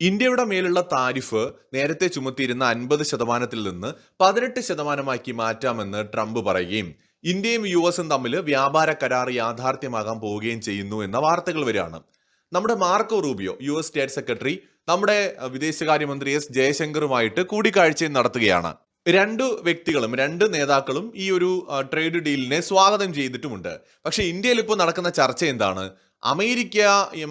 ഇന്ത്യയുടെ മേലുള്ള താരിഫ് നേരത്തെ ചുമത്തിയിരുന്ന അൻപത് ശതമാനത്തിൽ നിന്ന് പതിനെട്ട് ശതമാനമാക്കി മാറ്റാമെന്ന് ട്രംപ് പറയുകയും ഇന്ത്യയും യു എസും തമ്മിൽ വ്യാപാര കരാർ യാഥാർത്ഥ്യമാകാൻ പോവുകയും ചെയ്യുന്നു എന്ന വാർത്തകൾ വരികയാണ്. നമ്മുടെ Marco Rubio U S state secretary നമ്മുടെ വിദേശകാര്യമന്ത്രി എസ് ജയശങ്കറുമായിട്ട് കൂടിക്കാഴ്ചയും നടത്തുകയാണ്. രണ്ടു വ്യക്തികളും രണ്ട് നേതാക്കളും ഈ ഒരു ട്രേഡ് ഡീലിനെ സ്വാഗതം ചെയ്തിട്ടുമുണ്ട്. പക്ഷേ ഇന്ത്യയിൽ ഇപ്പോൾ നടക്കുന്ന ചർച്ച എന്താണ്? അമേരിക്ക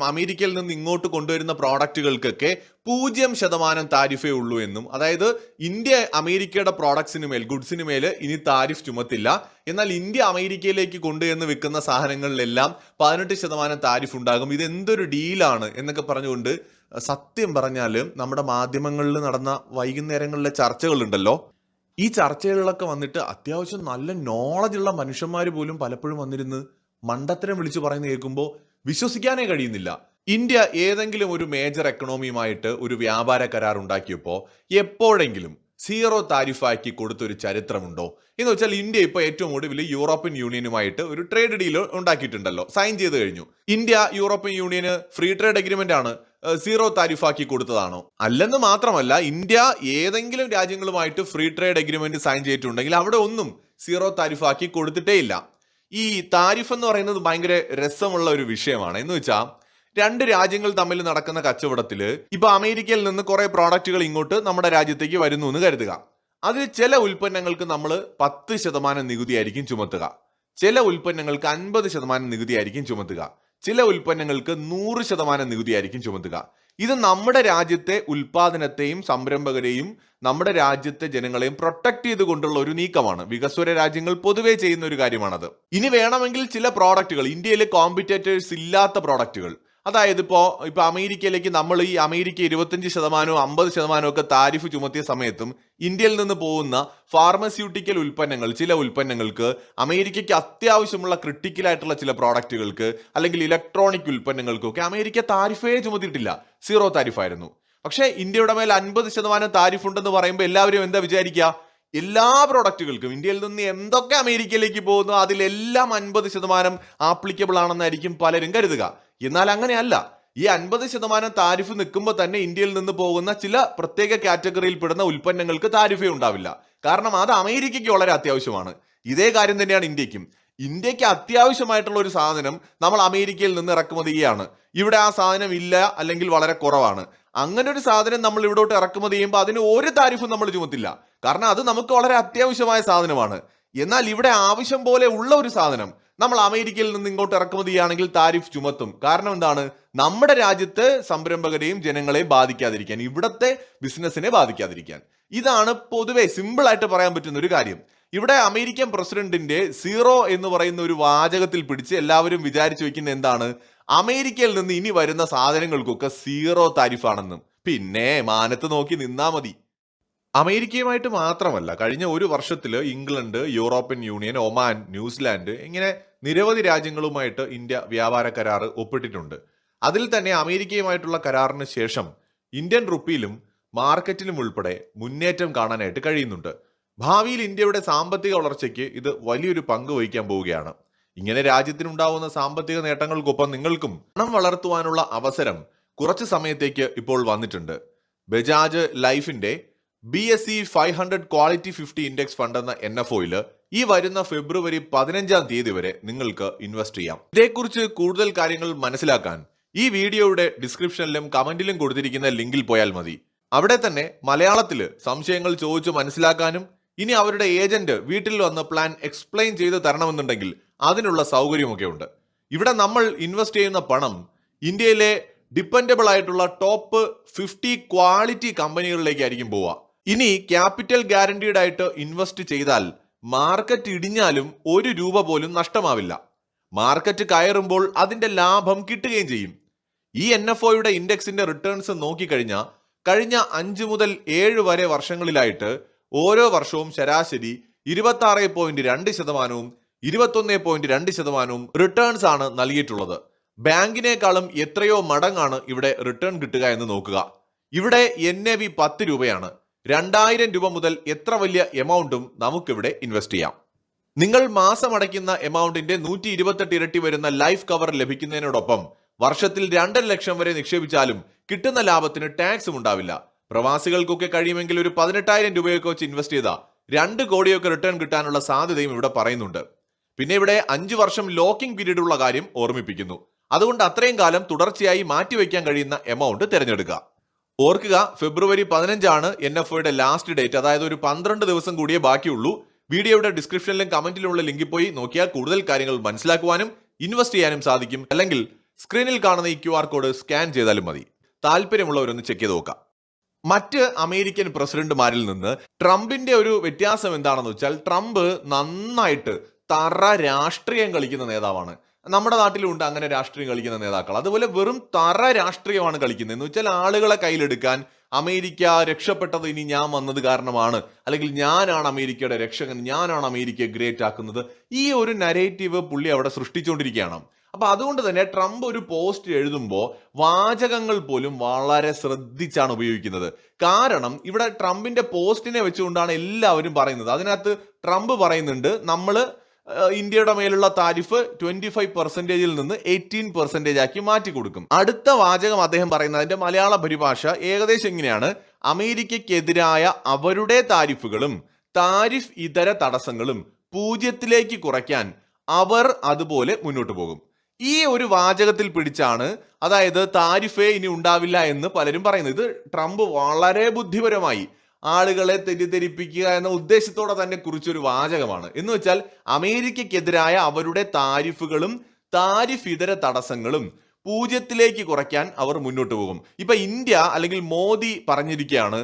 അമേരിക്കയിൽ നിന്ന് ഇങ്ങോട്ട് കൊണ്ടുവരുന്ന പ്രോഡക്റ്റുകൾക്കൊക്കെ പൂജ്യം ശതമാനം താരിഫേ ഉള്ളൂ എന്നും. അതായത് ഇന്ത്യ അമേരിക്കയുടെ പ്രോഡക്ട്സിന് മേൽ ഗുഡ്സിന് മേൽ ഇനി താരിഫ് ചുമത്തില്ല. എന്നാൽ ഇന്ത്യ അമേരിക്കയിലേക്ക് കൊണ്ടുവന്ന് വിൽക്കുന്ന സാധനങ്ങളിലെല്ലാം പതിനെട്ട് ശതമാനം താരിഫ് ഉണ്ടാകും. ഇത് എന്തൊരു ഡീലാണ് എന്നൊക്കെ പറഞ്ഞുകൊണ്ട് സത്യം പറഞ്ഞാൽ നമ്മുടെ മാധ്യമങ്ങളിൽ നടന്ന വൈകുന്നേരങ്ങളിലെ ചർച്ചകളുണ്ടല്ലോ. ഈ ചർച്ചകളിലൊക്കെ വന്നിട്ട് അത്യാവശ്യം നല്ല നോളജുള്ള മനുഷ്യന്മാർ പോലും പലപ്പോഴും വന്നിരുന്ന് മണ്ടത്തരം വിളിച്ചു പറയുന്ന കേൾക്കുമ്പോൾ വിശ്വസിക്കാനേ കഴിയുന്നില്ല. ഇന്ത്യ ഏതെങ്കിലും ഒരു മേജർ എക്കണോമിയുമായിട്ട് ഒരു വ്യാപാര കരാർ ഉണ്ടാക്കിയപ്പോൾ എപ്പോഴെങ്കിലും സീറോ താരിഫാക്കി കൊടുത്തൊരു ചരിത്രമുണ്ടോ? എന്ന് വെച്ചാൽ ഇന്ത്യ ഇപ്പോൾ ഏറ്റവും ഒടുവിൽ യൂറോപ്യൻ യൂണിയനുമായിട്ട് ഒരു ട്രേഡ് ഡീൽ ഉണ്ടാക്കിയിട്ടുണ്ടല്ലോ. സൈൻ ചെയ്ത് കഴിഞ്ഞു. ഇന്ത്യ യൂറോപ്യൻ യൂണിയന് ഫ്രീ ട്രേഡ് അഗ്രിമെന്റ് ആണ് സീറോ താരിഫാക്കി കൊടുത്തതാണോ? അല്ലെന്ന് മാത്രമല്ല ഇന്ത്യ ഏതെങ്കിലും രാജ്യങ്ങളുമായിട്ട് ഫ്രീ ട്രേഡ് അഗ്രിമെന്റ് സൈൻ ചെയ്തിട്ടുണ്ടെങ്കിൽ അവിടെ ഒന്നും സീറോ താരിഫാക്കി കൊടുത്തിട്ടേ ഇല്ല. ഈ താരിഫ് എന്ന് പറയുന്നത് ഭയങ്കര രസമുള്ള ഒരു വിഷയമാണ്. എന്ന് വെച്ചാൽ രണ്ട് രാജ്യങ്ങൾ തമ്മിൽ നടക്കുന്ന കച്ചവടത്തിൽ ഇപ്പൊ അമേരിക്കയിൽ നിന്ന് കുറെ പ്രോഡക്റ്റുകൾ ഇങ്ങോട്ട് നമ്മുടെ രാജ്യത്തേക്ക് വരുന്നു എന്ന് കരുതുക. അതിൽ ചില ഉൽപ്പന്നങ്ങൾക്ക് നമ്മൾ പത്ത് ശതമാനം നികുതിയായിരിക്കും ചുമത്തുക. ചില ഉൽപ്പന്നങ്ങൾക്ക് അൻപത് ശതമാനം നികുതിയായിരിക്കും ചുമത്തുക. ചില ഉൽപ്പന്നങ്ങൾക്ക് നൂറ് ശതമാനം നികുതിയായിരിക്കും ചുമത്തുക. ഇത് നമ്മുടെ രാജ്യത്തെ ഉൽപാദനത്തെയും സംരംഭകരെയും നമ്മുടെ രാജ്യത്തെ ജനങ്ങളെയും പ്രൊട്ടക്ട് ചെയ്തുകൊണ്ടുള്ള ഒരു നീക്കമാണ്. വികസ്വര രാജ്യങ്ങൾ പൊതുവേ ചെയ്യുന്ന ഒരു കാര്യമാണത്. ഇനി വേണമെങ്കിൽ ചില പ്രോഡക്റ്റുകൾ ഇന്ത്യയിലെ കോമ്പറ്റേറ്റേഴ്സ് ഇല്ലാത്ത പ്രോഡക്റ്റുകൾ അതായത് ഇപ്പോൾ ഇപ്പോൾ അമേരിക്കയിലേക്ക് നമ്മൾ ഈ അമേരിക്ക ഇരുപത്തഞ്ച് ശതമാനവും അമ്പത് ശതമാനവും ഒക്കെ താരിഫ് ചുമത്തിയ സമയത്തും ഇന്ത്യയിൽ നിന്ന് പോകുന്ന ഫാർമസ്യൂട്ടിക്കൽ ഉൽപ്പന്നങ്ങൾ ചില ഉൽപ്പന്നങ്ങൾക്ക് അമേരിക്കയ്ക്ക് അത്യാവശ്യമുള്ള ക്രിട്ടിക്കൽ ആയിട്ടുള്ള ചില പ്രോഡക്റ്റുകൾക്ക് അല്ലെങ്കിൽ ഇലക്ട്രോണിക് ഉൽപ്പന്നങ്ങൾക്കൊക്കെ അമേരിക്ക താരിഫേ ചുമത്തിയിട്ടില്ല. സീറോ താരിഫായിരുന്നു. പക്ഷേ ഇന്ത്യയുടെ മേൽ അൻപത് ശതമാനം താരിഫ് ഉണ്ടെന്ന് പറയുമ്പോൾ എല്ലാവരും എന്താ വിചാരിക്കുക എല്ലാ പ്രോഡക്റ്റുകൾക്കും ഇന്ത്യയിൽ നിന്ന് എന്തൊക്കെ അമേരിക്കയിലേക്ക് പോകുന്നു അതിലെല്ലാം അൻപത് ശതമാനം ആപ്ലിക്കബിൾ ആണെന്നായിരിക്കും പലരും കരുതുക. എന്നാൽ അങ്ങനെയല്ല. ഈ അൻപത് ശതമാനം താരിഫ് നിൽക്കുമ്പോൾ തന്നെ ഇന്ത്യയിൽ നിന്ന് പോകുന്ന ചില പ്രത്യേക കാറ്റഗറിയിൽ പെടുന്ന ഉൽപ്പന്നങ്ങൾക്ക് താരിഫേ ഉണ്ടാവില്ല. കാരണം അത് അമേരിക്കയ്ക്ക് വളരെ അത്യാവശ്യമാണ്. ഇതേ കാര്യം തന്നെയാണ് ഇന്ത്യക്കും ഇന്ത്യയ്ക്ക് അത്യാവശ്യമായിട്ടുള്ള ഒരു സാധനം നമ്മൾ അമേരിക്കയിൽ നിന്ന് ഇറക്കുമതി ചെയ്യാണ് ഇവിടെ ആ സാധനം ഇല്ല അല്ലെങ്കിൽ വളരെ കുറവാണ്. അങ്ങനെ ഒരു സാധനം നമ്മൾ ഇവിടോട്ട് ഇറക്കുമതി ചെയ്യുമ്പോൾ അതിന് ഒരു താരിഫും നമ്മൾ ചുമത്തില്ല. കാരണം അത് നമുക്ക് വളരെ അത്യാവശ്യമായ സാധനമാണ്. എന്നാൽ ഇവിടെ ആവശ്യം പോലെ ഉള്ള ഒരു സാധനം നമ്മൾ അമേരിക്കയിൽ നിന്ന് ഇങ്ങോട്ട് ഇറക്കുമതി ചെയ്യുകയാണെങ്കിൽ താരിഫ് ചുമത്തും. കാരണം എന്താണ്? നമ്മുടെ രാജ്യത്തെ സംരംഭകരെയും ജനങ്ങളെ ബാധിക്കാതിരിക്കാൻ ഇവിടത്തെ ബിസിനസ്സിനെ ബാധിക്കാതിരിക്കാൻ. ഇതാണ് പൊതുവെ സിമ്പിൾ ആയിട്ട് പറയാൻ പറ്റുന്ന ഒരു കാര്യം. ഇവിടെ അമേരിക്കൻ പ്രസിഡന്റിന്റെ സീറോ എന്ന് പറയുന്ന ഒരു വാചകത്തിൽ പിടിച്ച് എല്ലാവരും വിചാരിച്ചു വെക്കുന്ന എന്താണ്? അമേരിക്കയിൽ നിന്ന് ഇനി വരുന്ന സാധനങ്ങൾക്കൊക്കെ സീറോ താരിഫാണെന്നും. പിന്നെ മാനത്ത് നോക്കി നിന്നാ മതി. അമേരിക്കയുമായിട്ട് മാത്രമല്ല കഴിഞ്ഞ ഒരു വർഷത്തിൽ England European Union Oman New Zealand ഇങ്ങനെ നിരവധി രാജ്യങ്ങളുമായിട്ട് ഇന്ത്യ വ്യാപാര കരാർ ഒപ്പിട്ടിട്ടുണ്ട്. അതിൽ തന്നെ അമേരിക്കയുമായിട്ടുള്ള കരാറിന് ശേഷം ഇന്ത്യൻ റുപ്പിയിലും മാർക്കറ്റിലും ഉൾപ്പെടെ മുന്നേറ്റം കാണാനായിട്ട് കഴിയുന്നുണ്ട്. ഭാവിയിൽ ഇന്ത്യയുടെ സാമ്പത്തിക വളർച്ചയ്ക്ക് ഇത് വലിയൊരു പങ്ക് വഹിക്കാൻ പോവുകയാണ്. ഇങ്ങനെ രാജ്യത്തിനുണ്ടാവുന്ന സാമ്പത്തിക നേട്ടങ്ങൾക്കൊപ്പം നിങ്ങൾക്കും പണം വളർത്തുവാനുള്ള അവസരം കുറച്ച് സമയത്തേക്ക് ഇപ്പോൾ വന്നിട്ടുണ്ട്. ബജാജ് ലൈഫിന്റെ B S C five hundred quality fifty index fund എന്ന എൻ എഫ് ഒയിൽ ഈ വരുന്ന ഫെബ്രുവരി പതിനഞ്ചാം തീയതി വരെ നിങ്ങൾക്ക് ഇൻവെസ്റ്റ് ചെയ്യാം. ഇതേക്കുറിച്ച് കൂടുതൽ കാര്യങ്ങൾ മനസ്സിലാക്കാൻ ഈ വീഡിയോയുടെ ഡിസ്ക്രിപ്ഷനിലും കമന്റിലും കൊടുത്തിരിക്കുന്ന ലിങ്കിൽ പോയാൽ മതി. അവിടെ തന്നെ മലയാളത്തിൽ സംശയങ്ങൾ ചോദിച്ചു മനസ്സിലാക്കാനും ഇനി അവരുടെ ഏജന്റ് വീട്ടിൽ വന്ന് പ്ലാൻ എക്സ്പ്ലെയിൻ ചെയ്ത് തരണമെന്നുണ്ടെങ്കിൽ അതിനുള്ള സൗകര്യമൊക്കെ ഉണ്ട് ഇവിടെ നമ്മൾ ഇൻവെസ്റ്റ് ചെയ്യുന്ന പണം ഇന്ത്യയിലെ ഡിപ്പെൻഡബിൾ ആയിട്ടുള്ള ടോപ്പ് ഫിഫ്റ്റി ക്വാളിറ്റി കമ്പനികളിലേക്കായിരിക്കും പോവുക. ഇനി ക്യാപിറ്റൽ ഗ്യാരണ്ടീഡ് ആയിട്ട് ഇൻവെസ്റ്റ് ചെയ്താൽ മാർക്കറ്റ് ഇടിഞ്ഞാലും ഒരു രൂപ പോലും നഷ്ടമാവില്ല. മാർക്കറ്റ് കയറുമ്പോൾ അതിന്റെ ലാഭം കിട്ടുകയും ചെയ്യും. ഈ എൻ എഫ് ഒയുടെ ഇൻഡെക്സിന്റെ റിട്ടേൺസ് നോക്കിക്കഴിഞ്ഞാൽ കഴിഞ്ഞ അഞ്ച് മുതൽ ഏഴ് വരെ വർഷങ്ങളിലായിട്ട് ഓരോ വർഷവും ശരാശരി ഇരുപത്തി പോയിന്റ് രണ്ട് ശതമാനവും ഇരുപത്തൊന്ന് പോയിന്റ് രണ്ട് ശതമാനവും റിട്ടേൺസ് ആണ് നൽകിയിട്ടുള്ളത്. ബാങ്കിനേക്കാളും എത്രയോ മടങ്ങാണ് ഇവിടെ റിട്ടേൺ കിട്ടുക എന്ന് നോക്കുക. ഇവിടെ എൻ എ വി പത്ത് രൂപയാണ്. രണ്ടായിരം രൂപ മുതൽ എത്ര വലിയ എമൗണ്ടും നമുക്കിവിടെ ഇൻവെസ്റ്റ് ചെയ്യാം. നിങ്ങൾ മാസം അടയ്ക്കുന്ന എമൗണ്ടിന്റെ നൂറ്റി ഇരുപത്തെട്ട് ഇരട്ടി വരുന്ന ലൈഫ് കവർ ലഭിക്കുന്നതിനോടൊപ്പം വർഷത്തിൽ രണ്ടര ലക്ഷം വരെ നിക്ഷേപിച്ചാലും കിട്ടുന്ന ലാഭത്തിന് ടാക്സും ഉണ്ടാവില്ല. പ്രവാസികൾക്കൊക്കെ കഴിയുമെങ്കിൽ ഒരു പതിനെട്ടായിരം രൂപയൊക്കെ വെച്ച് ഇൻവെസ്റ്റ് ചെയ്താൽ രണ്ട് കോടിയൊക്കെ റിട്ടേൺ കിട്ടാനുള്ള സാധ്യതയും ഇവിടെ പറയുന്നുണ്ട്. പിന്നെ ഇവിടെ അഞ്ചു വർഷം ലോക്കിംഗ് പീരീഡ് ഉള്ള കാര്യം ഓർമ്മിപ്പിക്കുന്നു. അതുകൊണ്ട് അത്രയും കാലം തുടർച്ചയായി മാറ്റിവെക്കാൻ കഴിയുന്ന എമൗണ്ട് തിരഞ്ഞെടുക്കുക. ഓർക്കുക ഫെബ്രുവരി പതിനഞ്ചാണ് എൻ എഫ് ഒയുടെ ലാസ്റ്റ് ഡേറ്റ് അതായത് ഒരു പന്ത്രണ്ട് ദിവസം കൂടിയേ ബാക്കിയുള്ളൂ. വീഡിയോയുടെ ഡിസ്ക്രിപ്ഷനിലും കമന്റിലുള്ള ലിങ്കിൽ പോയി നോക്കിയാൽ കൂടുതൽ കാര്യങ്ങൾ മനസ്സിലാക്കുവാനും ഇൻവെസ്റ്റ് ചെയ്യാനും സാധിക്കും. അല്ലെങ്കിൽ സ്ക്രീനിൽ കാണുന്ന ഈ ക്യു കോഡ് സ്കാൻ ചെയ്താലും മതി. താല്പര്യമുള്ളവരൊന്ന് ചെക്ക് ചെയ്ത് നോക്കാം. മറ്റ് അമേരിക്കൻ പ്രസിഡന്റുമാരിൽ നിന്ന് ട്രംപിന്റെ ഒരു വ്യത്യാസം എന്താണെന്ന് വെച്ചാൽ ട്രംപ് നന്നായിട്ട് തറ രാഷ്ട്രീയം കളിക്കുന്ന നേതാവാണ്. നമ്മുടെ നാട്ടിലുണ്ട് അങ്ങനെ രാഷ്ട്രീയം കളിക്കുന്ന നേതാക്കൾ. അതുപോലെ വെറും തറ രാഷ്ട്രീയമാണ് കളിക്കുന്നത്. എന്ന് വെച്ചാൽ ആളുകളെ കയ്യിലെടുക്കാൻ അമേരിക്ക രക്ഷപ്പെട്ടത് ഇനി ഞാൻ വന്നത് കാരണമാണ്. അല്ലെങ്കിൽ ഞാനാണ് അമേരിക്കയുടെ രക്ഷകൻ ഞാനാണ് അമേരിക്കയെ ഗ്രേറ്റ് ആക്കുന്നത്. ഈ ഒരു നരേറ്റീവ് പുള്ളി അവിടെ സൃഷ്ടിച്ചുകൊണ്ടിരിക്കുകയാണ്. അപ്പൊ അതുകൊണ്ട് തന്നെ ട്രംപ് ഒരു പോസ്റ്റ് എഴുതുമ്പോൾ വാചകങ്ങൾ പോലും വളരെ ശ്രദ്ധിച്ചാണ് ഉപയോഗിക്കുന്നത്. കാരണം ഇവിടെ ട്രംപിന്റെ പോസ്റ്റിനെ വെച്ചുകൊണ്ടാണ് എല്ലാവരും പറയുന്നത്. അതിനകത്ത് ട്രംപ് പറയുന്നുണ്ട് നമ്മൾ ഇന്ത്യയുടെ മേലുള്ള താരിഫ് ട്വന്റി ഫൈവ് പെർസെന്റേജിൽ നിന്ന് എയ്റ്റീൻ പെർസെന്റേജ് ആക്കി മാറ്റി കൊടുക്കും. അടുത്ത വാചകം അദ്ദേഹം പറയുന്നതിന്റെ മലയാള പരിഭാഷ ഏകദേശം ഇങ്ങനെയാണ്. അമേരിക്കയ്ക്കെതിരായ അവരുടെ താരിഫുകളും താരിഫ് ഇതര തടസ്സങ്ങളും പൂജ്യത്തിലേക്ക് കുറയ്ക്കാൻ അവർ അതുപോലെ മുന്നോട്ട് പോകും. ഈ ഒരു വാചകത്തിൽ പിടിച്ചാണ് അതായത് താരിഫേ ഇനി ഉണ്ടാവില്ല എന്ന് പലരും പറയുന്നത്. ഇത് ട്രംപ് വളരെ ബുദ്ധിപരമായി ആളുകളെ തെറ്റിദ്ധരിപ്പിക്കുക എന്ന ഉദ്ദേശത്തോടെ തന്നെ കുറിച്ചൊരു വാചകമാണ്. എന്ന് വെച്ചാൽ അമേരിക്കയ്ക്കെതിരായ അവരുടെ താരിഫുകളും താരിഫ് ഇതര തടസ്സങ്ങളും പൂജ്യത്തിലേക്ക് കുറയ്ക്കാൻ അവർ മുന്നോട്ട് പോകും. ഇപ്പൊ ഇന്ത്യ അല്ലെങ്കിൽ മോദി പറഞ്ഞിരിക്കുകയാണ്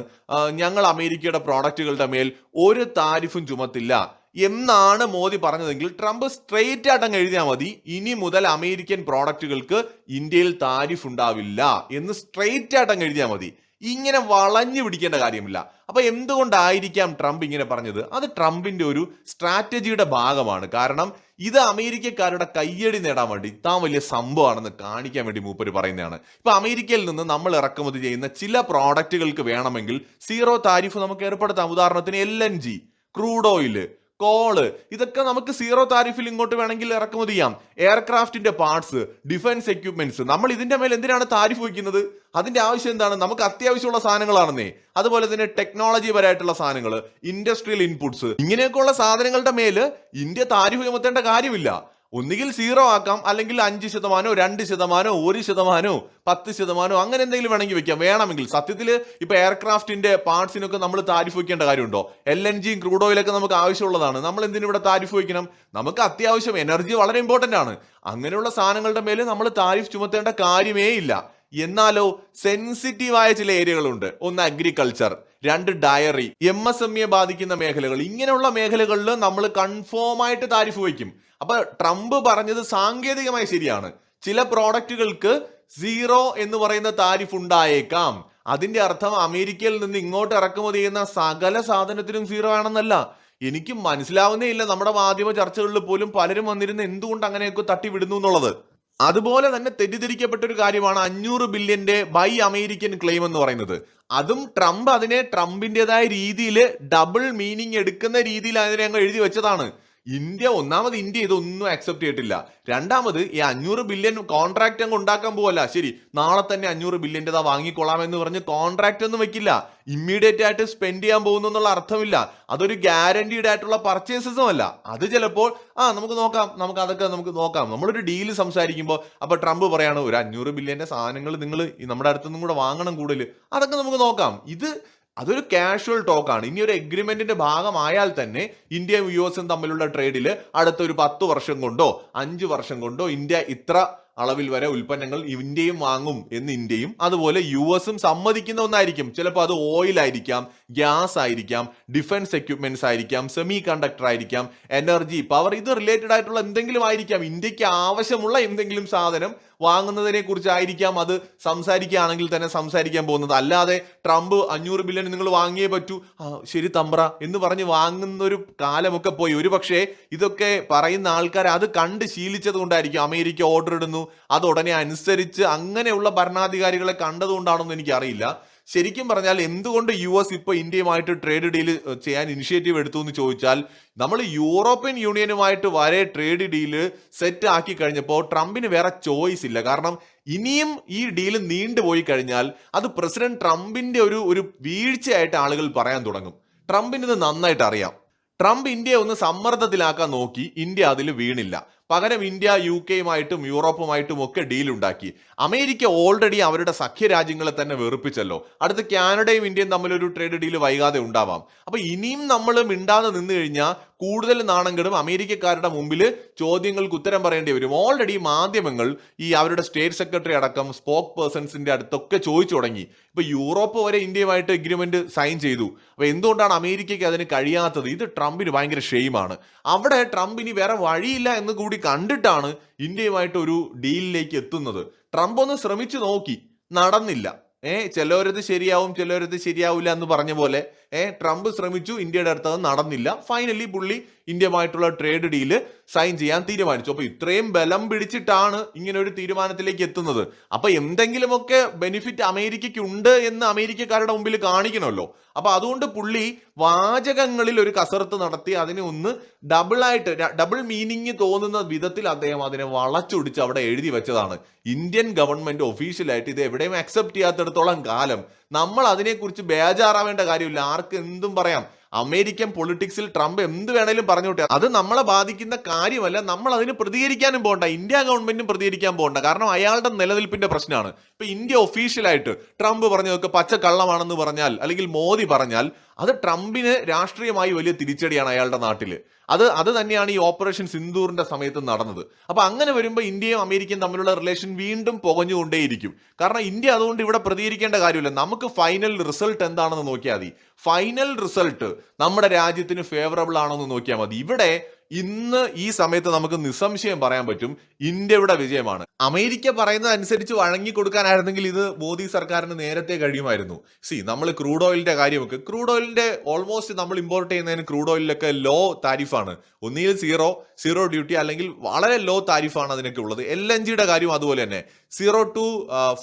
ഞങ്ങൾ അമേരിക്കയുടെ പ്രോഡക്റ്റുകളുടെ മേൽ ഒരു താരിഫും ചുമത്തില്ല എന്നാണ് മോദി പറഞ്ഞതെങ്കിൽ ട്രംപ് സ്ട്രെയിറ്റ് ആയിട്ട് അങ്ങ് എഴുതിയാൽ മതി. ഇനി മുതൽ അമേരിക്കൻ പ്രോഡക്റ്റുകൾക്ക് ഇന്ത്യയിൽ താരിഫ് ഉണ്ടാവില്ല എന്ന് സ്ട്രെയിറ്റ് ആയിട്ട് അങ്ങ് എഴുതിയാൽ മതി. ഇങ്ങനെ വളഞ്ഞു പിടിക്കേണ്ട കാര്യമില്ല. അപ്പൊ എന്തുകൊണ്ടായിരിക്കാം ട്രംപ് ഇങ്ങനെ പറഞ്ഞത്? അത് ട്രംപിന്റെ ഒരു സ്ട്രാറ്റജിയുടെ ഭാഗമാണ്. കാരണം ഇത് അമേരിക്കക്കാരുടെ കയ്യടി നേടാൻ വേണ്ടി ഇത്താൻ വലിയ സംഭവമാണെന്ന് കാണിക്കാൻ വേണ്ടി മൂപ്പര് പറയുന്നതാണ്. ഇപ്പൊ അമേരിക്കയിൽ നിന്ന് നമ്മൾ ഇറക്കുമതി ചെയ്യുന്ന ചില പ്രോഡക്റ്റുകൾക്ക് വേണമെങ്കിൽ സീറോ താരിഫ് നമുക്ക് ഏർപ്പെടുത്താം. ഉദാഹരണത്തിന് L N G crude oil. Coal ഇതൊക്കെ നമുക്ക് സീറോ താരിഫിൽ ഇങ്ങോട്ട് വേണമെങ്കിൽ ഇറക്കുമതി ചെയ്യാം. എയർക്രാഫ്റ്റിന്റെ പാർട്സ് ഡിഫൻസ് എക്യുപ്മെന്റ്സ് നമ്മൾ ഇതിന്റെ മേൽ എന്തിനാണ് താരിഫ് വയ്ക്കുന്നത്? അതിന്റെ ആവശ്യം എന്താണ്? നമുക്ക് അത്യാവശ്യമുള്ള സാധനങ്ങളാണെന്നേ. അതുപോലെ തന്നെ ടെക്നോളജി പരമായിട്ടുള്ള സാധനങ്ങൾ ഇൻഡസ്ട്രിയൽ ഇൻപുട്സ് ഇങ്ങനെയൊക്കെയുള്ള സാധനങ്ങളുടെ മേൽ ഇന്ത്യ താരിഫ് ചുമത്തേണ്ട കാര്യമില്ല. ഒന്നുകിൽ സീറോ ആക്കാം അല്ലെങ്കിൽ അഞ്ച് ശതമാനോ രണ്ട് ശതമാനോ ഒരു ശതമാനോ പത്ത് ശതമാനോ അങ്ങനെ എന്തെങ്കിലും വേണമെങ്കിൽ വെക്കാം. വേണമെങ്കിൽ. സത്യത്തിൽ ഇപ്പൊ എയർക്രാഫ്റ്റിന്റെ പാർട്സിനൊക്കെ നമ്മൾ താരിഫ് വയ്ക്കേണ്ട കാര്യമുണ്ടോ? എൽ എൻ ജിയും ക്രൂഡ് ഓയിലൊക്കെ നമുക്ക് ആവശ്യമുള്ളതാണ്. നമ്മൾ എന്തിനു ഇവിടെ താരിഫ് വയ്ക്കണം? നമുക്ക് അത്യാവശ്യം എനർജി വളരെ ഇമ്പോർട്ടന്റ് ആണ്. അങ്ങനെയുള്ള സാധനങ്ങളുടെ മേലെ നമ്മൾ താരിഫ് ചുമത്തേണ്ട കാര്യമേ ഇല്ല. എന്നാലോ സെൻസിറ്റീവായ ചില ഏരിയകളുണ്ട്. ഒന്ന് അഗ്രികൾച്ചർ രണ്ട് ഡയറി എം എസ് എം ഇയെ ബാധിക്കുന്ന മേഖലകൾ. ഇങ്ങനെയുള്ള മേഖലകളിൽ നമ്മൾ കൺഫേം ആയിട്ട് താരിഫ് വയ്ക്കും. അപ്പൊ ട്രംപ് പറഞ്ഞത് സാങ്കേതികമായി ശരിയാണ്. ചില പ്രോഡക്റ്റുകൾക്ക് സീറോ എന്ന് പറയുന്ന താരിഫ് ഉണ്ടായേക്കാം. അതിന്റെ അർത്ഥം അമേരിക്കയിൽ നിന്ന് ഇങ്ങോട്ട് ഇറക്കുമതി ചെയ്യുന്ന സകല സാധനത്തിനും സീറോ ആണെന്നല്ല. എനിക്ക് മനസ്സിലാവുന്നേ ഇല്ല നമ്മുടെ മാധ്യമ ചർച്ചകളിൽ പോലും പലരും വന്നിരുന്ന എന്തുകൊണ്ട് അങ്ങനെയൊക്കെ തട്ടിവിടുന്നു എന്നുള്ളത്. അതുപോലെ തന്നെ തെറ്റിദ്ധരിക്കപ്പെട്ട ഒരു കാര്യമാണ് അഞ്ഞൂറ് ബില്യന്റെ ബൈ അമേരിക്കൻ ക്ലെയിം എന്ന് പറയുന്നത്. അതും ട്രംപ് അതിനെ ട്രംപിന്റേതായ രീതിയിൽ ഡബിൾ മീനിങ് എടുക്കുന്ന രീതിയിൽ അതിനെ അങ്ങ് എഴുതി വെച്ചതാണ്. ഇന്ത്യ ഒന്നാമത് ഇന്ത്യ ഇതൊന്നും അക്സെപ്റ്റ് ചെയ്തിട്ടില്ല. രണ്ടാമത് ഈ അഞ്ഞൂറ് ബില്യൺ കോൺട്രാക്റ്റ് അങ്ങ് ഉണ്ടാക്കാൻ പോവല്ല. ശരി നാളെ തന്നെ അഞ്ഞൂറ് ബില്യന്റെതാ വാങ്ങിക്കൊള്ളാം എന്ന് പറഞ്ഞ് കോൺട്രാക്റ്റ് ഒന്നും വെക്കില്ല. ഇമ്മീഡിയറ്റ് ആയിട്ട് സ്പെൻഡ് ചെയ്യാൻ പോകുന്നു എന്നുള്ള അർത്ഥമില്ല. അതൊരു ഗ്യാരണ്ടീഡ് ആയിട്ടുള്ള പർച്ചേസസും അല്ല. അത് ചിലപ്പോൾ ആ നമുക്ക് നോക്കാം. നമുക്ക് അതൊക്കെ നമുക്ക് നോക്കാം. നമ്മളൊരു ഡീൽ സംസാരിക്കുമ്പോൾ അപ്പോൾ ട്രംപ് പറയാണ് ഒരു അഞ്ഞൂറ് ബില്യന്റെ സാധനങ്ങൾ നിങ്ങൾ നമ്മുടെ അടുത്തുനിന്നും കൂടെ വാങ്ങണം കൂടുതൽ. അതൊക്കെ നമുക്ക് നോക്കാം. ഇത് അതൊരു കാഷ്വൽ ടോക്കാണ് ഇനി ഒരു എഗ്രിമെന്റിന്റെ ഭാഗമായാൽ തന്നെ ഇന്ത്യയും യു എസും തമ്മിലുള്ള ട്രേഡിൽ അടുത്ത ഒരു പത്ത് വർഷം കൊണ്ടോ അഞ്ച് വർഷം കൊണ്ടോ ഇന്ത്യ ഇത്ര അളവിൽ വരെ ഉൽപ്പന്നങ്ങൾ ഇന്ത്യയും വാങ്ങും എന്ന് ഇന്ത്യയും അതുപോലെ യു എസും സമ്മതിക്കുന്ന ഒന്നായിരിക്കും. ചിലപ്പോൾ അത് ഓയിൽ ആയിരിക്കാം ഗ്യാസ് ആയിരിക്കാം ഡിഫൻസ് എക്യുപ്മെന്റ്സ് ആയിരിക്കാം സെമി കണ്ടക്ടർ ആയിരിക്കാം എനർജി പവർ ഇത് റിലേറ്റഡ് ആയിട്ടുള്ള എന്തെങ്കിലും ആയിരിക്കാം. ഇന്ത്യയ്ക്ക് ആവശ്യമുള്ള എന്തെങ്കിലും സാധനം വാങ്ങുന്നതിനെ കുറിച്ചായിരിക്കാം അത് സംസാരിക്കുകയാണെങ്കിൽ തന്നെ സംസാരിക്കാൻ പോകുന്നത്. അല്ലാതെ ട്രംപ് അഞ്ഞൂറ് ബില്യൺ നിങ്ങൾ വാങ്ങിയേ പറ്റൂ. ശരി തമ്പ്ര എന്ന് പറഞ്ഞ് വാങ്ങുന്ന ഒരു കാലമൊക്കെ പോയി. ഒരു പക്ഷേ ഇതൊക്കെ പറയുന്ന ആൾക്കാർ അത് കണ്ട് ശീലിച്ചത് കൊണ്ടായിരിക്കും. അമേരിക്ക ഓർഡർ ഇടുന്നു. അത് ഉടനെ അനുസരിച്ച് അങ്ങനെയുള്ള ഭരണാധികാരികളെ കണ്ടതുകൊണ്ടാണെന്ന് എനിക്കറിയില്ല. ശരിക്കും പറഞ്ഞാൽ എന്തുകൊണ്ട് യു എസ് ഇപ്പൊ ഇന്ത്യയുമായിട്ട് ട്രേഡ് ഡീൽ ചെയ്യാൻ ഇനിഷ്യേറ്റീവ് എടുത്തു എന്ന് ചോദിച്ചാൽ നമ്മൾ യൂറോപ്യൻ യൂണിയനുമായിട്ട് വരെ ട്രേഡ് ഡീൽ സെറ്റ് ആക്കി കഴിഞ്ഞപ്പോൾ ട്രംപിന് വേറെ ചോയ്സ് ഇല്ല. കാരണം ഇനിയും ഈ ഡീൽ നീണ്ടുപോയി കഴിഞ്ഞാൽ അത് പ്രസിഡന്റ് ട്രംപിന്റെ ഒരു ഒരു വീഴ്ചയായിട്ട് ആളുകൾ പറയാൻ തുടങ്ങും. ട്രംപിന് ഇത് നന്നായിട്ട് അറിയാം. ട്രംപ് ഇന്ത്യയെ ഒന്ന് സമ്മർദ്ദത്തിലാക്കാൻ നോക്കി ഇന്ത്യ അതിൽ വീണില്ല. പകരം ഇന്ത്യ യു കെയുമായിട്ടും യൂറോപ്പുമായിട്ടും ഒക്കെ ഡീൽ ഉണ്ടാക്കി അമേരിക്ക ഓൾറെഡി അവരുടെ സഖ്യ രാജ്യങ്ങളെ തന്നെ വെറുപ്പിച്ചല്ലോ. അടുത്ത് കാനഡയും ഇന്ത്യയും തമ്മിലൊരു ട്രേഡ് ഡീൽ വൈകാതെ ഉണ്ടാവാം. അപ്പൊ ഇനിയും നമ്മൾ മിണ്ടാതെ നിന്ന് കഴിഞ്ഞാൽ കൂടുതൽ നാണങ്ങളും അമേരിക്കക്കാരുടെ മുമ്പിൽ ചോദ്യങ്ങൾക്ക് ഉത്തരം പറയേണ്ടി വരും. ഓൾറെഡി മാധ്യമങ്ങൾ ഈ അവരുടെ സ്റ്റേറ്റ് സെക്രട്ടറി അടക്കം സ്പോക്ക് പേഴ്സൺസിന്റെ അടുത്തൊക്കെ ചോദിച്ചു തുടങ്ങി. ഇപ്പൊ യൂറോപ്പ് വരെ ഇന്ത്യയുമായിട്ട് എഗ്രിമെന്റ് സൈൻ ചെയ്തു. അപ്പൊ എന്തുകൊണ്ടാണ് അമേരിക്കയ്ക്ക് അതിന് കഴിയാത്തത്? ഇത് ട്രംപിന് ഭയങ്കര ഷെയിമാണ്. അവിടെ ട്രംപ് ഇനി വേറെ വഴിയില്ല എന്ന് കൂടി കണ്ടിട്ടാണ് ഇന്ത്യയുമായിട്ട് ഒരു ഡീലിലേക്ക് എത്തുന്നത്. ട്രംപ് ഒന്ന് ശ്രമിച്ചു നോക്കി. നടന്നില്ല. ഏഹ് ചിലവരത് ശരിയാവും ചിലവരത് ശരിയാവില്ല എന്ന് പറഞ്ഞ പോലെ ട്രംപ് ശ്രമിച്ചു ഇന്ത്യയുടെ അടുത്ത് അത് നടന്നില്ല. ഫൈനലി പുള്ളി ഇന്ത്യയുമായിട്ടുള്ള ട്രേഡ് ഡീൽ സൈൻ ചെയ്യാൻ തീരുമാനിച്ചു. അപ്പൊ ഇത്രയും ബലം പിടിച്ചിട്ടാണ് ഇങ്ങനെ ഒരു തീരുമാനത്തിലേക്ക് എത്തുന്നത്. അപ്പൊ എന്തെങ്കിലുമൊക്കെ ബെനിഫിറ്റ് അമേരിക്കയ്ക്ക് ഉണ്ട് എന്ന് അമേരിക്കക്കാരുടെ മുമ്പിൽ കാണിക്കണമല്ലോ. അപ്പൊ അതുകൊണ്ട് പുള്ളി വാചകങ്ങളിൽ ഒരു കസർത്ത് നടത്തി അതിനെ ഒന്ന് ഡബിളായിട്ട് ഡബിൾ മീനിങ് തോന്നുന്ന വിധത്തിൽ അദ്ദേഹം അതിനെ വളച്ചൊടിച്ച് അവിടെ എഴുതി വെച്ചതാണ്. ഇന്ത്യൻ ഗവൺമെന്റ് ഒഫീഷ്യലായിട്ട് ഇത് എവിടെയും അക്സെപ്റ്റ് ചെയ്യാത്തിടത്തോളം കാലം. നമ്മൾ അതിനെക്കുറിച്ച് ബേജാറാവേണ്ട കാര്യമില്ല. ആർക്ക് എന്തും പറയാം. അമേരിക്കൻ പൊളിറ്റിക്സിൽ ട്രംപ് എന്ത് വേണേലും പറഞ്ഞോട്ടെ അത് നമ്മളെ ബാധിക്കുന്ന കാര്യമല്ല. നമ്മൾ അതിന് പ്രതികരിക്കാനും പോകണ്ട ഇന്ത്യ ഗവൺമെന്റും പ്രതികരിക്കാൻ പോകണ്ട കാരണം അയാളുടെ നിലനിൽപ്പിന്റെ പ്രശ്നമാണ്. ഇപ്പൊ ഇന്ത്യ ഒഫീഷ്യലായിട്ട് ട്രംപ് പറഞ്ഞതൊക്കെ പച്ച കള്ളമാണെന്ന് പറഞ്ഞാൽ അല്ലെങ്കിൽ മോദി പറഞ്ഞാൽ അത് ട്രംപിന് രാഷ്ട്രീയമായി വലിയ തിരിച്ചടിയാണ് അയാളുടെ നാട്ടിൽ. അത് അത് തന്നെയാണ് ഈ ഓപ്പറേഷൻ സിന്ദൂറിന്റെ സമയത്ത് നടന്നത്. അപ്പൊ അങ്ങനെ വരുമ്പോൾ ഇന്ത്യയും അമേരിക്കയും തമ്മിലുള്ള റിലേഷൻ വീണ്ടും പുകഞ്ഞുകൊണ്ടേയിരിക്കും. കാരണം ഇന്ത്യ അതുകൊണ്ട് ഇവിടെ പ്രതികരിക്കേണ്ട കാര്യമില്ല. നമുക്ക് ഫൈനൽ റിസൾട്ട് എന്താണെന്ന് നോക്കിയാൽ മതി. ഫൈനൽ റിസൾട്ട് നമ്മുടെ രാജ്യത്തിന് ഫേവറബിൾ ആണോ എന്ന് നോക്കിയാൽ മതി. ഇവിടെ ഇന്ന് ഈ സമയത്ത് നമുക്ക് നിസ്സംശയം പറയാൻ പറ്റും ഇന്ത്യയുടെ വിജയമാണ്. അമേരിക്ക പറയുന്നത് അനുസരിച്ച് വഴങ്ങി കൊടുക്കാനായിരുന്നെങ്കിൽ ഇത് മോദി സർക്കാരിന് നേരത്തെ കഴിയുമായിരുന്നു. സി നമ്മൾ ക്രൂഡ് ഓയിലിന്റെ കാര്യമൊക്കെ ക്രൂഡ് ഓയിലിന്റെ ഓൾമോസ്റ്റ് നമ്മൾ ഇമ്പോർട്ട് ചെയ്യുന്നതിന് ക്രൂഡ് ഓയിലൊക്കെ ലോ താരിഫാണ് ഒന്നുകിൽ സീറോ സീറോ ഡ്യൂട്ടി അല്ലെങ്കിൽ വളരെ ലോ താരിഫാണ് അതിനൊക്കെ ഉള്ളത്. എൽ എൻ ജിയുടെ കാര്യം അതുപോലെ തന്നെ. സീറോ ടു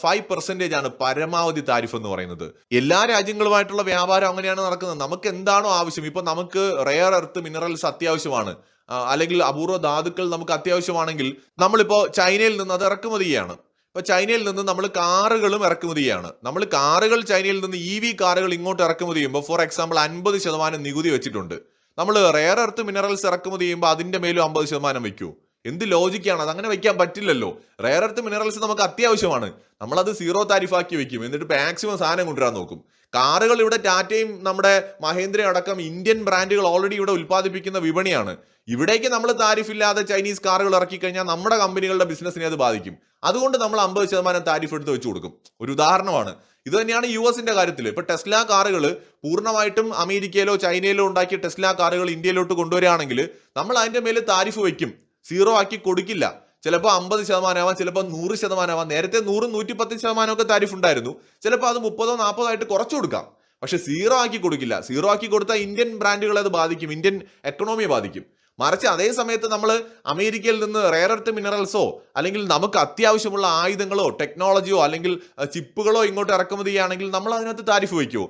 ഫൈവ് പെർസെന്റേജ് ആണ് പരമാവധി താരിഫ് എന്ന് പറയുന്നത്. എല്ലാ രാജ്യങ്ങളുമായിട്ടുള്ള വ്യാപാരം അങ്ങനെയാണ് നടക്കുന്നത്. നമുക്ക് എന്താണോ ആവശ്യം. ഇപ്പോൾ നമുക്ക് റെയർ എർത്ത് മിനറൽസ് അത്യാവശ്യമാണ്. അല്ലെങ്കിൽ അപൂർവ ധാതുക്കൾ നമുക്ക് അത്യാവശ്യമാണെങ്കിൽ നമ്മളിപ്പോൾ ചൈനയിൽ നിന്ന് അത് ഇറക്കുമതി ചെയ്യാണ്. ഇപ്പൊ ചൈനയിൽ നിന്ന് നമ്മൾ കാറുകളും ഇറക്കുമതിയാണ് നമ്മൾ കാറുകൾ ചൈനയിൽ നിന്ന് ഇ വി കാറുകൾ ഇങ്ങോട്ട് ഇറക്കുമതി ചെയ്യുമ്പോൾ ഫോർ എക്സാമ്പിൾ അൻപത് ശതമാനം നികുതി വെച്ചിട്ടുണ്ട്. നമ്മൾ റെയർ എർത്ത് മിനറൽസ് ഇറക്കുമതി ചെയ്യുമ്പോൾ അതിന്റെ മേലും അമ്പത് ശതമാനം വെക്കൂ. എന്ത് ലോജിക്കാണ് അത് അങ്ങനെ വെക്കാൻ പറ്റില്ലല്ലോ. റെയർ എർത്ത് മിനറൽസ് നമുക്ക് അത്യാവശ്യമാണ്. നമ്മളത് സീറോ താരിഫാക്കി വെക്കും. എന്നിട്ട് മാക്സിമം സാധനം കൊണ്ടുവരാൻ നോക്കും. കാറുകൾ ഇവിടെ ടാറ്റയും നമ്മുടെ മഹേന്ദ്രയും അടക്കം ഇന്ത്യൻ ബ്രാൻഡുകൾ ഓൾറെഡി ഇവിടെ ഉൽപ്പാദിപ്പിക്കുന്ന വിപണിയാണ്. ഇവിടേക്ക് നമ്മൾ താരിഫ് ഇല്ലാതെ ചൈനീസ് കാറുകൾ ഇറക്കി കഴിഞ്ഞാൽ നമ്മുടെ കമ്പനികളുടെ ബിസിനസ്സിനെ അത് ബാധിക്കും. അതുകൊണ്ട് നമ്മൾ അമ്പത് ശതമാനം താരിഫ് എടുത്ത് വെച്ച് കൊടുക്കും. ഒരു ഉദാഹരണമാണ്. ഇത് തന്നെയാണ് യു എസിന്റെ കാര്യത്തിൽ ഇപ്പൊ ടെസ്ല കാറുകൾ പൂർണമായിട്ടും അമേരിക്കയിലോ ചൈനയിലോ ഉണ്ടാക്കിയ ടെസ്ല കാറുകൾ ഇന്ത്യയിലോട്ട് കൊണ്ടുവരികയാണെങ്കിൽ നമ്മൾ അതിന്റെ മേലെ താരിഫ് വയ്ക്കും. സീറോ ആക്കി കൊടുക്കില്ല. ചിലപ്പോൾ അമ്പത് ശതമാനമാവാം ചിലപ്പോൾ നൂറ് ശതമാനമാവാം. നേരത്തെ നൂറും നൂറ്റി പത്ത് ശതമാനമൊക്കെ താരിഫ് ഉണ്ടായിരുന്നു. ചിലപ്പോൾ അത് മുപ്പതോ നാൽപ്പതോ ആയിട്ട് കുറച്ചു കൊടുക്കാം. പക്ഷെ സീറോ ആക്കി കൊടുക്കില്ല. സീറോ ആക്കി കൊടുത്താൽ ഇന്ത്യൻ ബ്രാൻഡുകളെ അത് ബാധിക്കും. ഇന്ത്യൻ എക്കണോമിയെ ബാധിക്കും. മറിച്ച് അതേ സമയത്ത് നമ്മൾ അമേരിക്കയിൽ നിന്ന് റെയർ എർത്ത് മിനറൽസോ അല്ലെങ്കിൽ നമുക്ക് അത്യാവശ്യമുള്ള ആയുധങ്ങളോ ടെക്നോളജിയോ അല്ലെങ്കിൽ ചിപ്പുകളോ ഇങ്ങോട്ട് ഇറക്കുമതി ചെയ്യുകയാണെങ്കിൽ നമ്മൾ അതിനകത്ത് താരിഫ് വയ്ക്കുമോ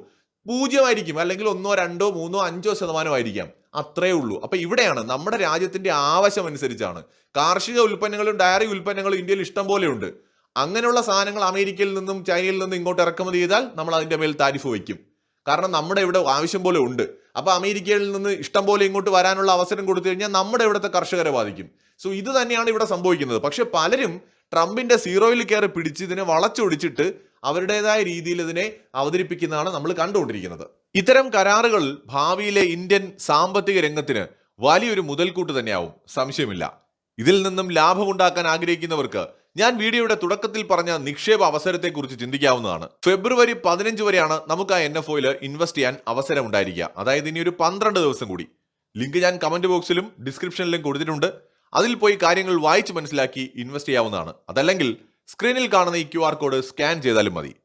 പൂജ്യമായിരിക്കും അല്ലെങ്കിൽ ഒന്നോ രണ്ടോ മൂന്നോ അഞ്ചോ ശതമാനമായിരിക്കാം. അത്രേ ഉള്ളൂ. അപ്പൊ ഇവിടെയാണ് നമ്മുടെ രാജ്യത്തിന്റെ ആവശ്യം അനുസരിച്ചാണ്. കാർഷിക ഉൽപ്പന്നങ്ങളും ഡയറി ഉൽപ്പന്നങ്ങളും ഇന്ത്യയിൽ ഇഷ്ടം പോലെയുണ്ട് അങ്ങനെയുള്ള സാധനങ്ങൾ അമേരിക്കയിൽ നിന്നും ചൈനയിൽ നിന്നും ഇങ്ങോട്ട് ഇറക്കുമതി ചെയ്താൽ നമ്മൾ അതിന്റെ മേൽ താരിഫ് വയ്ക്കും. കാരണം നമ്മുടെ ഇവിടെ ആവശ്യം പോലെ ഉണ്ട്. അപ്പൊ അമേരിക്കയിൽ നിന്ന് ഇഷ്ടം പോലെ ഇങ്ങോട്ട് വരാനുള്ള അവസരം കൊടുത്തു കഴിഞ്ഞാൽ നമ്മുടെ ഇവിടുത്തെ കർഷകരെ ബാധിക്കും. സോ ഇത് തന്നെയാണ് ഇവിടെ സംഭവിക്കുന്നത്. പക്ഷെ പലരും ട്രംപിന്റെ സീറോയിൽ കയറി പിടിച്ച് ഇതിനെ വളച്ചൊടിച്ചിട്ട് അവരുടേതായ രീതിയിൽ ഇതിനെ അവതരിപ്പിക്കുന്നതാണ് നമ്മൾ കണ്ടുകൊണ്ടിരിക്കുന്നത്. ഇത്തരം കരാറുകൾ ഭാവിയിലെ ഇന്ത്യൻ സാമ്പത്തിക രംഗത്തിന് വലിയൊരു മുതൽക്കൂട്ട് തന്നെയാവും. സംശയമില്ല. ഇതിൽ നിന്നും ലാഭമുണ്ടാക്കാൻ ആഗ്രഹിക്കുന്നവർക്ക് ഞാൻ വീഡിയോയുടെ തുടക്കത്തിൽ പറഞ്ഞ നിക്ഷേപ അവസരത്തെക്കുറിച്ച് ചിന്തിക്കാവുന്നതാണ്. ഫെബ്രുവരി പതിനഞ്ച് വരെയാണ് നമുക്ക് ആ എൻ എഫ് ഒയിൽ ഇൻവെസ്റ്റ് ചെയ്യാൻ അവസരം ഉണ്ടായിരിക്കുക അതായത് ഇനി ഒരു പന്ത്രണ്ട് ദിവസം കൂടി. ലിങ്ക് ഞാൻ കമന്റ് ബോക്സിലും ഡിസ്ക്രിപ്ഷനിലും കൊടുത്തിട്ടുണ്ട്. അതിൽ പോയി കാര്യങ്ങൾ വായിച്ച് മനസ്സിലാക്കി ഇൻവെസ്റ്റ് ചെയ്യാവുന്നതാണ്. അതല്ലെങ്കിൽ സ്ക്രീനിൽ കാണുന്ന ഈ ക്യു കോഡ് സ്കാൻ ചെയ്താലും മതി.